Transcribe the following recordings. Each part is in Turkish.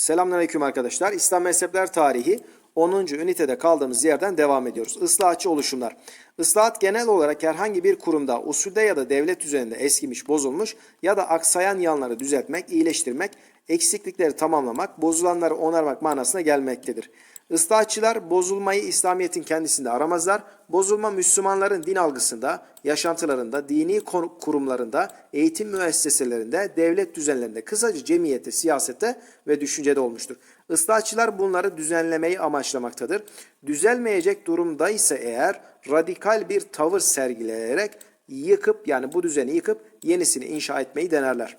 Selamünaleyküm arkadaşlar. İslam mezhepler tarihi 10. ünitede kaldığımız yerden devam ediyoruz. Islahatçı oluşumlar. Islahat genel olarak herhangi bir kurumda usulde ya da devlet düzeninde eskimiş, bozulmuş ya da aksayan yanları düzeltmek, iyileştirmek, eksiklikleri tamamlamak, bozulanları onarmak manasına gelmektedir. Islahatçılar bozulmayı İslamiyet'in kendisinde aramazlar. Bozulma Müslümanların din algısında, yaşantılarında, dini kurumlarında, eğitim müesseselerinde, devlet düzenlerinde, kısaca cemiyette, siyasette ve düşüncede olmuştur. Islahatçılar bunları düzenlemeyi amaçlamaktadır. Düzelmeyecek durumda ise eğer radikal bir tavır sergileyerek yıkıp yani bu düzeni yıkıp yenisini inşa etmeyi denerler.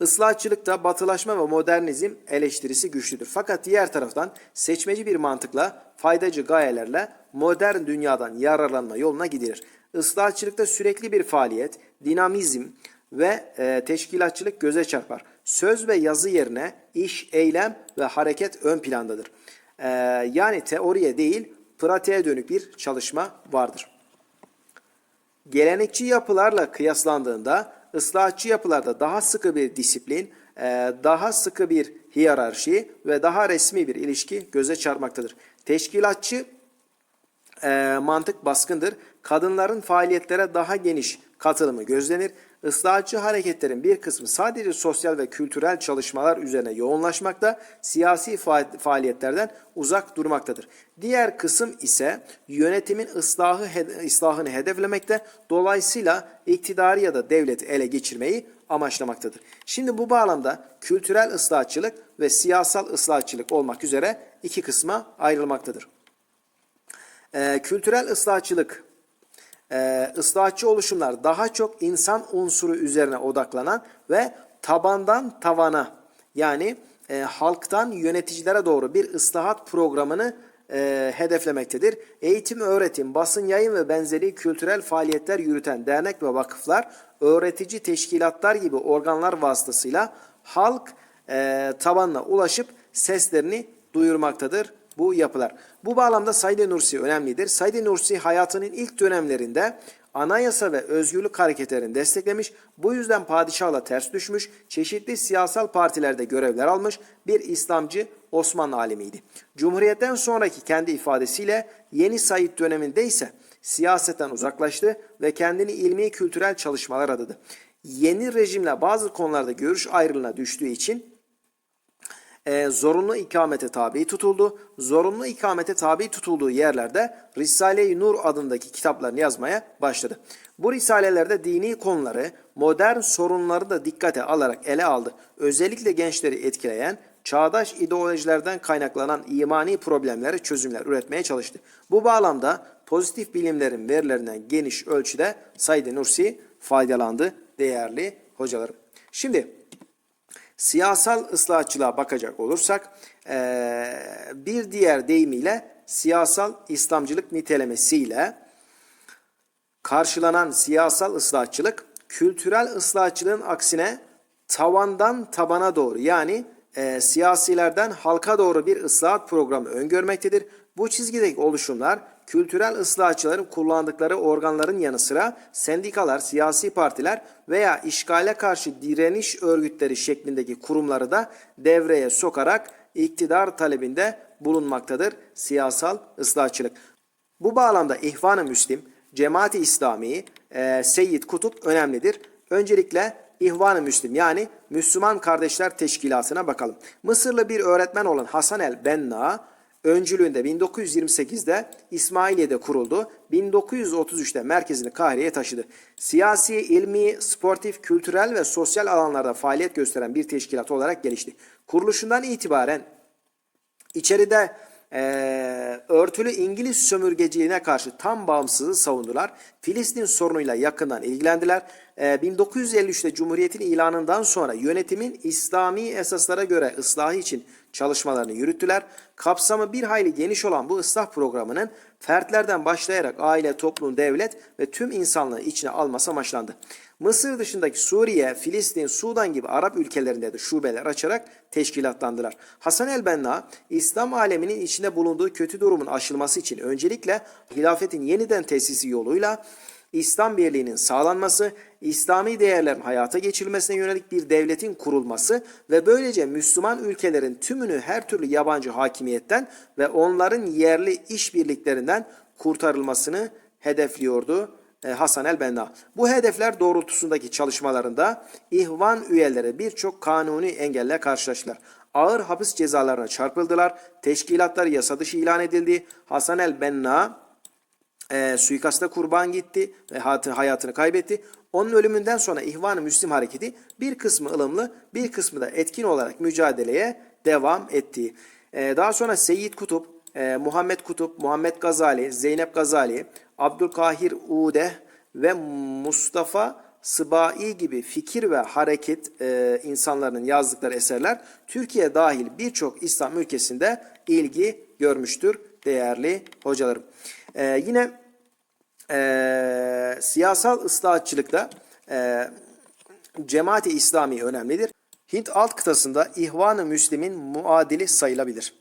Islahatçılıkta batılaşma ve modernizm eleştirisi güçlüdür. Fakat diğer taraftan seçmeci bir mantıkla, faydacı gayelerle modern dünyadan yararlanma yoluna gidilir. Islahatçılıkta sürekli bir faaliyet, dinamizm ve e, teşkilatçılık göze çarpar. Söz ve yazı yerine iş, eylem ve hareket ön plandadır. E, yani teoriye değil, pratiğe dönük bir çalışma vardır. Gelenekçi yapılarla kıyaslandığında ıslahatçı yapılarda daha sıkı bir disiplin, e, daha sıkı bir hiyerarşi ve daha resmi bir ilişki göze çarpmaktadır. Teşkilatçı e, mantık baskındır. Kadınların faaliyetlere daha geniş katılımı gözlenir. Islahatçı hareketlerin bir kısmı sadece sosyal ve kültürel çalışmalar üzerine yoğunlaşmakta, siyasi fa- faaliyetlerden uzak durmaktadır. Diğer kısım ise yönetimin ıslahı, ıslahını hedeflemekte, dolayısıyla iktidarı ya da devleti ele geçirmeyi amaçlamaktadır. Şimdi bu bağlamda kültürel ıslahatçılık ve siyasal ıslahatçılık olmak üzere iki kısma ayrılmaktadır. Ee, kültürel ıslahatçılık, e, ıslahatçı oluşumlar daha çok insan unsuru üzerine odaklanan ve tabandan tavana yani e, halktan yöneticilere doğru bir ıslahat programını e, hedeflemektedir. Eğitim, öğretim, basın yayın ve benzeri kültürel faaliyetler yürüten dernek ve vakıflar, öğretici teşkilatlar gibi organlar vasıtasıyla halk e, tabanına ulaşıp seslerini duyurmaktadır bu yapılar. Bu bağlamda Said Nursi önemlidir. Said Nursi hayatının ilk dönemlerinde anayasa ve özgürlük hareketlerini desteklemiş, bu yüzden padişahla ters düşmüş, çeşitli siyasal partilerde görevler almış bir İslamcı Osmanlı alimiydi. Cumhuriyetten sonraki kendi ifadesiyle yeni Said döneminde ise siyasetten uzaklaştı ve kendini ilmi kültürel çalışmalar adadı. Yeni rejimle bazı konularda görüş ayrılığına düştüğü için e, zorunlu ikamete tabi tutuldu. Zorunlu ikamete tabi tutulduğu yerlerde Risale-i Nur adındaki kitaplarını yazmaya başladı. Bu risalelerde dini konuları, modern sorunları da dikkate alarak ele aldı. Özellikle gençleri etkileyen, çağdaş ideolojilerden kaynaklanan imani problemlere çözümler üretmeye çalıştı. Bu bağlamda pozitif bilimlerin verilerinden geniş ölçüde Said Nursi faydalandı değerli hocalarım. Şimdi Siyasal ıslahatçılığa bakacak olursak bir diğer deyimiyle siyasal İslamcılık nitelemesiyle karşılanan siyasal ıslahatçılık kültürel ıslahatçılığın aksine tavandan tabana doğru yani eee, siyasilerden halka doğru bir ıslahat programı öngörmektedir. Bu çizgideki oluşumlar kültürel ıslahatçıların kullandıkları organların yanı sıra sendikalar, siyasi partiler veya işgale karşı direniş örgütleri şeklindeki kurumları da devreye sokarak iktidar talebinde bulunmaktadır siyasal ıslahatçılık. Bu bağlamda İhvan-ı Müslim, Cemaati İslami, e, Seyyid Kutup önemlidir. Öncelikle İhvan-ı Müslim yani Müslüman Kardeşler Teşkilatı'na bakalım. Mısırlı bir öğretmen olan Hasan el Benna, öncülüğünde 1928'de İsmailiye'de kuruldu. 1933'te merkezini Kahire'ye taşıdı. Siyasi, ilmi, sportif, kültürel ve sosyal alanlarda faaliyet gösteren bir teşkilat olarak gelişti. Kuruluşundan itibaren içeride eee, örtülü İngiliz sömürgeciliğine karşı tam bağımsızlığı savundular. Filistin sorunuyla yakından ilgilendiler. Eee, 1953'te Cumhuriyet'in ilanından sonra yönetimin İslami esaslara göre ıslahı için çalışmalarını yürüttüler. Kapsamı bir hayli geniş olan bu ıslah programının fertlerden başlayarak aile, toplum, devlet ve tüm insanlığı içine alması amaçlandı. Mısır dışındaki Suriye, Filistin, Sudan gibi Arap ülkelerinde de şubeler açarak teşkilatlandılar. Hasan el-Benna, İslam aleminin içinde bulunduğu kötü durumun aşılması için öncelikle hilafetin yeniden tesisi yoluyla İslam birliğinin sağlanması, İslami değerlerin hayata geçirilmesine yönelik bir devletin kurulması ve böylece Müslüman ülkelerin tümünü her türlü yabancı hakimiyetten ve onların yerli işbirliklerinden kurtarılmasını hedefliyordu e, Hasan el-Benna. Bu hedefler doğrultusundaki çalışmalarında ihvan üyeleri birçok kanuni engelle karşılaştılar. Ağır hapis cezalarına çarpıldılar. Teşkilatlar yasa dışı ilan edildi. Hasan el-Benna e, suikasta kurban gitti ve hayatı- hayatını kaybetti. Onun ölümünden sonra İhvan-ı Müslim hareketi bir kısmı ılımlı bir kısmı da etkin olarak mücadeleye devam etti. E, daha sonra Seyyid Kutup, e, Muhammed Kutup, Muhammed Gazali, Zeynep Gazali, Abdülkahir Ude ve Mustafa Sıbai gibi fikir ve hareket e, insanların yazdıkları eserler Türkiye dahil birçok İslam ülkesinde ilgi görmüştür değerli hocalarım. E, yine e, siyasal ıslahatçılıkta e, cemaati İslami önemlidir. Hint alt kıtasında İhvan-ı Müslim'in muadili sayılabilir.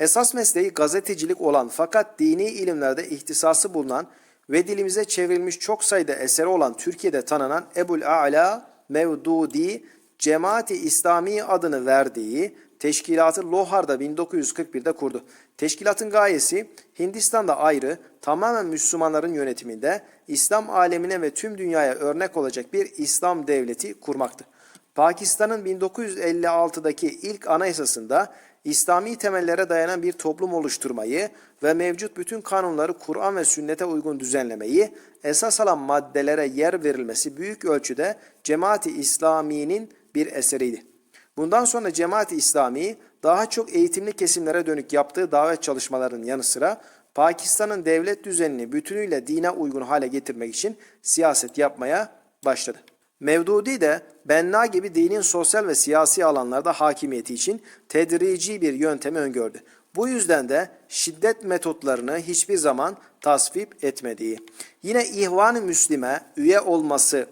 Esas mesleği gazetecilik olan fakat dini ilimlerde ihtisası bulunan ve dilimize çevrilmiş çok sayıda eseri olan Türkiye'de tanınan Ebul A'la Mevdudi Cemaati İslami adını verdiği teşkilatı Lohar'da 1941'de kurdu. Teşkilatın gayesi Hindistan'da ayrı, tamamen Müslümanların yönetiminde İslam alemine ve tüm dünyaya örnek olacak bir İslam devleti kurmaktı. Pakistan'ın 1956'daki ilk anayasasında İslami temellere dayanan bir toplum oluşturmayı ve mevcut bütün kanunları Kur'an ve sünnete uygun düzenlemeyi esas alan maddelere yer verilmesi büyük ölçüde Cemaati İslami'nin bir eseriydi. Bundan sonra Cemaati İslami daha çok eğitimli kesimlere dönük yaptığı davet çalışmalarının yanı sıra Pakistan'ın devlet düzenini bütünüyle dine uygun hale getirmek için siyaset yapmaya başladı. Mevdudi de Benna gibi dinin sosyal ve siyasi alanlarda hakimiyeti için tedrici bir yöntemi öngördü. Bu yüzden de şiddet metotlarını hiçbir zaman tasvip etmediği. Yine İhvan-ı Müslim'e üye olması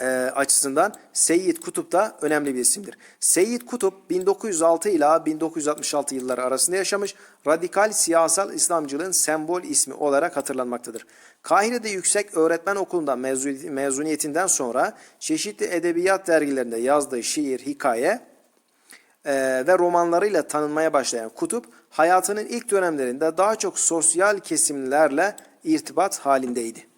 e, açısından Seyyid Kutup da önemli bir isimdir. Seyyid Kutup 1906 ila 1966 yılları arasında yaşamış, radikal siyasal İslamcılığın sembol ismi olarak hatırlanmaktadır. Kahire'de yüksek öğretmen okulundan mezun- mezuniyetinden sonra çeşitli edebiyat dergilerinde yazdığı şiir, hikaye e, ve romanlarıyla tanınmaya başlayan Kutup, hayatının ilk dönemlerinde daha çok sosyal kesimlerle irtibat halindeydi.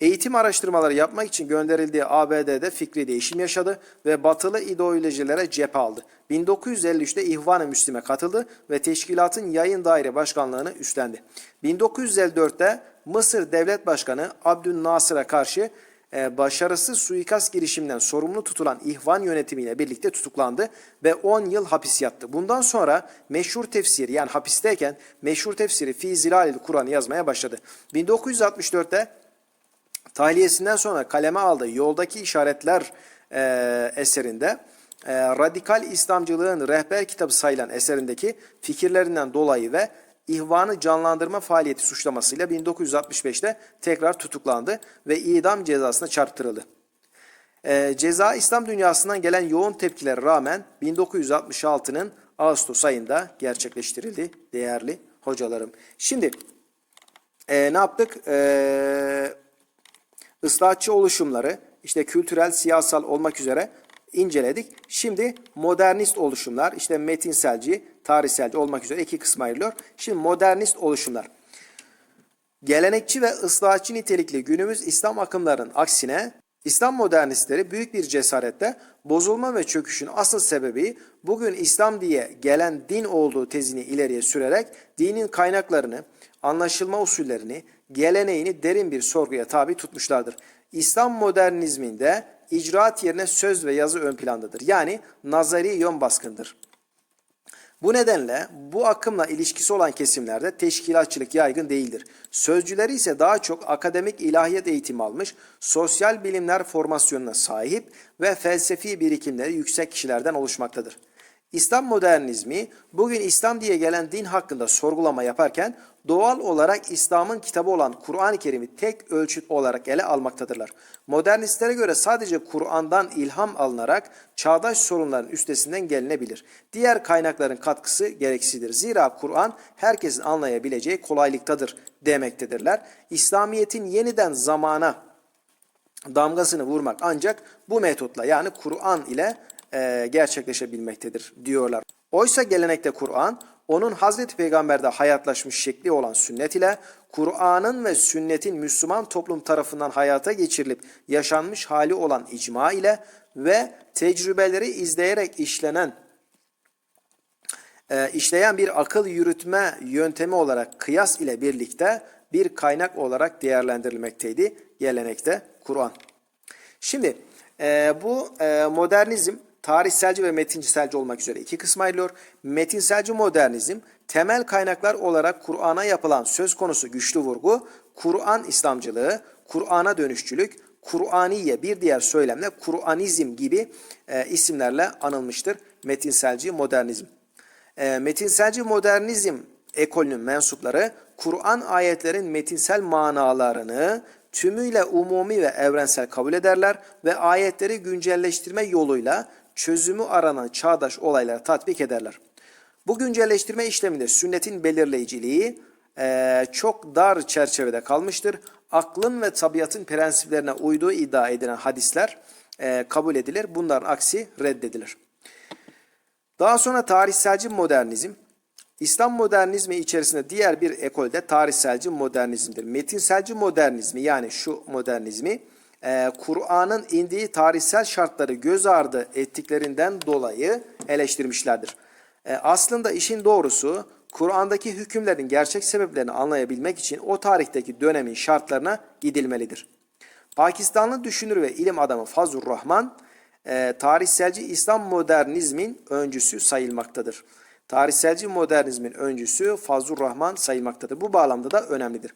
Eğitim araştırmaları yapmak için gönderildiği ABD'de fikri değişim yaşadı ve batılı ideolojilere cephe aldı. 1953'te İhvan-ı Müslim'e katıldı ve teşkilatın yayın daire başkanlığını üstlendi. 1954'te Mısır Devlet Başkanı Abdülnasır'a karşı e, başarısız suikast girişiminden sorumlu tutulan İhvan yönetimiyle birlikte tutuklandı ve 10 yıl hapis yattı. Bundan sonra meşhur tefsiri yani hapisteyken meşhur tefsiri Fi Zilalil Kur'an'ı yazmaya başladı. 1964'te Tahliyesinden sonra kaleme aldığı Yoldaki İşaretler e, eserinde e, radikal İslamcılığın rehber kitabı sayılan eserindeki fikirlerinden dolayı ve ihvanı canlandırma faaliyeti suçlamasıyla 1965'te tekrar tutuklandı ve idam cezasına çarptırıldı. E, ceza İslam dünyasından gelen yoğun tepkilere rağmen 1966'nın Ağustos ayında gerçekleştirildi değerli hocalarım. Şimdi e, ne yaptık? E, ıslahatçı oluşumları işte kültürel, siyasal olmak üzere inceledik. Şimdi modernist oluşumlar işte metinselci, tarihselci olmak üzere iki kısma ayrılıyor. Şimdi modernist oluşumlar. Gelenekçi ve ıslahatçı nitelikli günümüz İslam akımlarının aksine İslam modernistleri büyük bir cesaretle bozulma ve çöküşün asıl sebebi bugün İslam diye gelen din olduğu tezini ileriye sürerek dinin kaynaklarını, anlaşılma usullerini, geleneğini derin bir sorguya tabi tutmuşlardır. İslam modernizminde icraat yerine söz ve yazı ön plandadır. Yani nazari yön baskındır. Bu nedenle bu akımla ilişkisi olan kesimlerde teşkilatçılık yaygın değildir. Sözcüleri ise daha çok akademik ilahiyat eğitimi almış, sosyal bilimler formasyonuna sahip ve felsefi birikimleri yüksek kişilerden oluşmaktadır. İslam modernizmi bugün İslam diye gelen din hakkında sorgulama yaparken doğal olarak İslam'ın kitabı olan Kur'an-ı Kerim'i tek ölçüt olarak ele almaktadırlar. Modernistlere göre sadece Kur'an'dan ilham alınarak çağdaş sorunların üstesinden gelinebilir. Diğer kaynakların katkısı gereksizdir. Zira Kur'an herkesin anlayabileceği kolaylıktadır demektedirler. İslamiyet'in yeniden zamana damgasını vurmak ancak bu metotla yani Kur'an ile e, gerçekleşebilmektedir diyorlar. Oysa gelenekte Kur'an onun Hazreti Peygamber'de hayatlaşmış şekli olan sünnet ile Kur'an'ın ve sünnetin Müslüman toplum tarafından hayata geçirilip yaşanmış hali olan icma ile ve tecrübeleri izleyerek işlenen e, işleyen bir akıl yürütme yöntemi olarak kıyas ile birlikte bir kaynak olarak değerlendirilmekteydi gelenekte Kur'an. Şimdi e, bu e, modernizm tarihselci ve metinselci olmak üzere iki kısma ayrılıyor. Metinselci modernizm temel kaynaklar olarak Kur'an'a yapılan söz konusu güçlü vurgu, Kur'an İslamcılığı, Kur'an'a dönüşçülük, Kur'aniye bir diğer söylemle Kur'anizm gibi e, isimlerle anılmıştır. Metinselci modernizm. E, metinselci modernizm ekolünün mensupları Kur'an ayetlerin metinsel manalarını tümüyle umumi ve evrensel kabul ederler ve ayetleri güncelleştirme yoluyla çözümü aranan çağdaş olaylara tatbik ederler. Bu güncelleştirme işleminde sünnetin belirleyiciliği e, çok dar çerçevede kalmıştır. Aklın ve tabiatın prensiplerine uyduğu iddia edilen hadisler e, kabul edilir. Bunların aksi reddedilir. Daha sonra tarihselci modernizm, İslam modernizmi içerisinde diğer bir ekolde tarihselci modernizmdir. Metinselci modernizmi yani şu modernizmi e, Kur'an'ın indiği tarihsel şartları göz ardı ettiklerinden dolayı eleştirmişlerdir. E, aslında işin doğrusu Kur'an'daki hükümlerin gerçek sebeplerini anlayabilmek için o tarihteki dönemin şartlarına gidilmelidir. Pakistanlı düşünür ve ilim adamı Fazlur Rahman, e, tarihselci İslam modernizmin öncüsü sayılmaktadır. Tarihselci modernizmin öncüsü Fazlur Rahman sayılmaktadır. Bu bağlamda da önemlidir.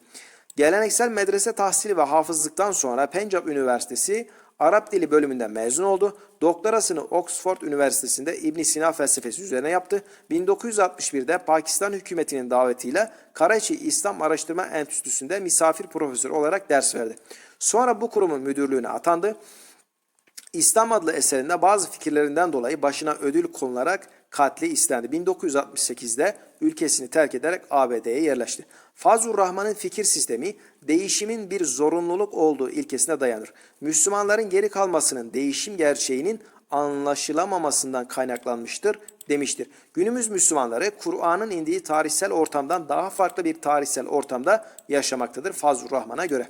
Geleneksel medrese tahsili ve hafızlıktan sonra Pencap Üniversitesi Arap Dili bölümünden mezun oldu. Doktorasını Oxford Üniversitesi'nde İbn Sina felsefesi üzerine yaptı. 1961'de Pakistan hükümetinin davetiyle Karachi İslam Araştırma Enstitüsü'nde misafir profesör olarak ders verdi. Sonra bu kurumun müdürlüğüne atandı. İslam adlı eserinde bazı fikirlerinden dolayı başına ödül konularak katli istendi. 1968'de ülkesini terk ederek ABD'ye yerleşti. Fazlur Rahman'ın fikir sistemi değişimin bir zorunluluk olduğu ilkesine dayanır. Müslümanların geri kalmasının değişim gerçeğinin anlaşılamamasından kaynaklanmıştır demiştir. Günümüz Müslümanları Kur'an'ın indiği tarihsel ortamdan daha farklı bir tarihsel ortamda yaşamaktadır Fazlur Rahman'a göre.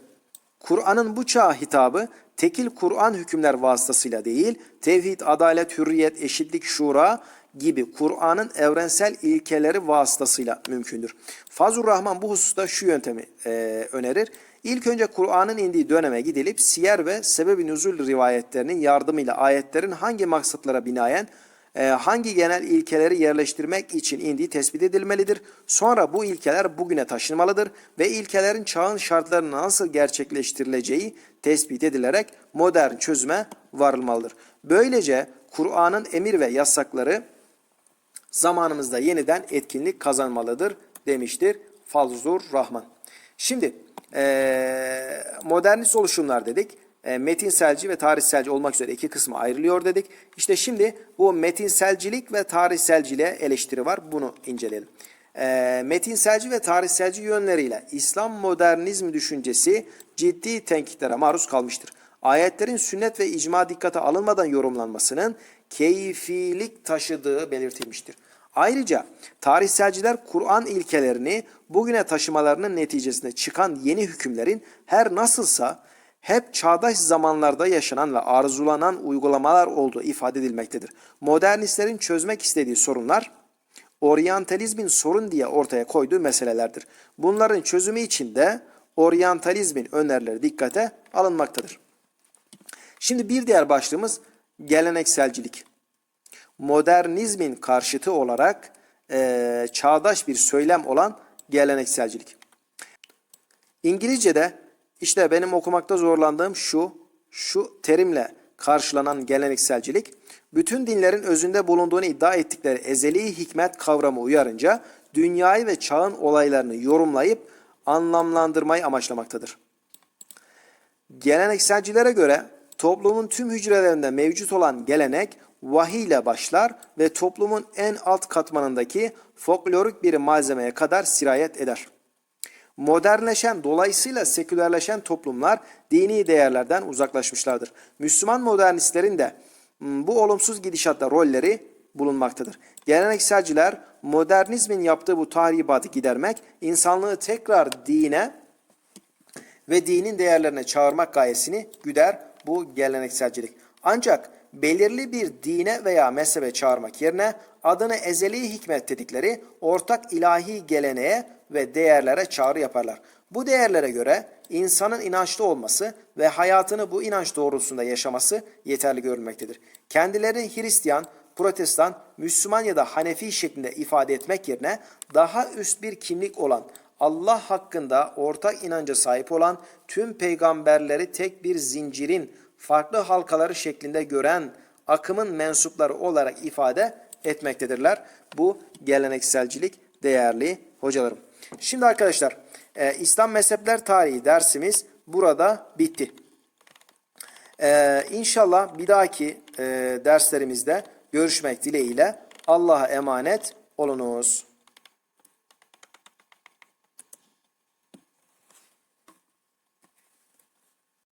Kur'an'ın bu çağ hitabı tekil Kur'an hükümler vasıtasıyla değil, tevhid, adalet, hürriyet, eşitlik, şura gibi Kur'an'ın evrensel ilkeleri vasıtasıyla mümkündür. Fazlur Rahman bu hususta şu yöntemi e, önerir. İlk önce Kur'an'ın indiği döneme gidilip siyer ve sebebi nüzul rivayetlerinin yardımıyla ayetlerin hangi maksatlara binaen hangi genel ilkeleri yerleştirmek için indiği tespit edilmelidir. Sonra bu ilkeler bugüne taşınmalıdır ve ilkelerin çağın şartlarına nasıl gerçekleştirileceği tespit edilerek modern çözüme varılmalıdır. Böylece Kur'an'ın emir ve yasakları zamanımızda yeniden etkinlik kazanmalıdır demiştir Fazlur Rahman. Şimdi e, modernist oluşumlar dedik. E, metinselci ve tarihselci olmak üzere iki kısma ayrılıyor dedik. İşte şimdi bu metinselcilik ve tarihselciliğe eleştiri var. Bunu inceleyelim. E, metinselci ve tarihselci yönleriyle İslam modernizm düşüncesi ciddi tenkitlere maruz kalmıştır. Ayetlerin sünnet ve icma dikkate alınmadan yorumlanmasının keyfilik taşıdığı belirtilmiştir. Ayrıca tarihselciler Kur'an ilkelerini bugüne taşımalarının neticesinde çıkan yeni hükümlerin her nasılsa hep çağdaş zamanlarda yaşanan ve arzulanan uygulamalar olduğu ifade edilmektedir. Modernistlerin çözmek istediği sorunlar oryantalizmin sorun diye ortaya koyduğu meselelerdir. Bunların çözümü için de oryantalizmin önerileri dikkate alınmaktadır. Şimdi bir diğer başlığımız gelenekselcilik. Modernizmin karşıtı olarak e, çağdaş bir söylem olan gelenekselcilik. İngilizce'de işte benim okumakta zorlandığım şu, şu terimle karşılanan gelenekselcilik, Bütün dinlerin özünde bulunduğunu iddia ettikleri ezeli hikmet kavramı uyarınca dünyayı ve çağın olaylarını yorumlayıp anlamlandırmayı amaçlamaktadır. Gelenekselcilere göre toplumun tüm hücrelerinde mevcut olan gelenek vahiy ile başlar ve toplumun en alt katmanındaki folklorik bir malzemeye kadar sirayet eder. Modernleşen dolayısıyla sekülerleşen toplumlar dini değerlerden uzaklaşmışlardır. Müslüman modernistlerin de mm, bu olumsuz gidişatta rolleri bulunmaktadır. Gelenekselciler modernizmin yaptığı bu tahribatı gidermek, insanlığı tekrar dine ve dinin değerlerine çağırmak gayesini güder bu gelenekselcilik. Ancak belirli bir dine veya mezhebe çağırmak yerine adını ezeli hikmet dedikleri ortak ilahi geleneğe ve değerlere çağrı yaparlar. Bu değerlere göre insanın inançlı olması ve hayatını bu inanç doğrultusunda yaşaması yeterli görülmektedir. Kendilerini Hristiyan, Protestan, Müslüman ya da Hanefi şeklinde ifade etmek yerine daha üst bir kimlik olan Allah hakkında ortak inanca sahip olan tüm peygamberleri tek bir zincirin farklı halkaları şeklinde gören akımın mensupları olarak ifade etmektedirler. Bu gelenekselcilik değerli hocalarım. Şimdi arkadaşlar e, İslam mezhepler tarihi dersimiz burada bitti. E, inşallah bir dahaki e, derslerimizde görüşmek dileğiyle Allah'a emanet olunuz.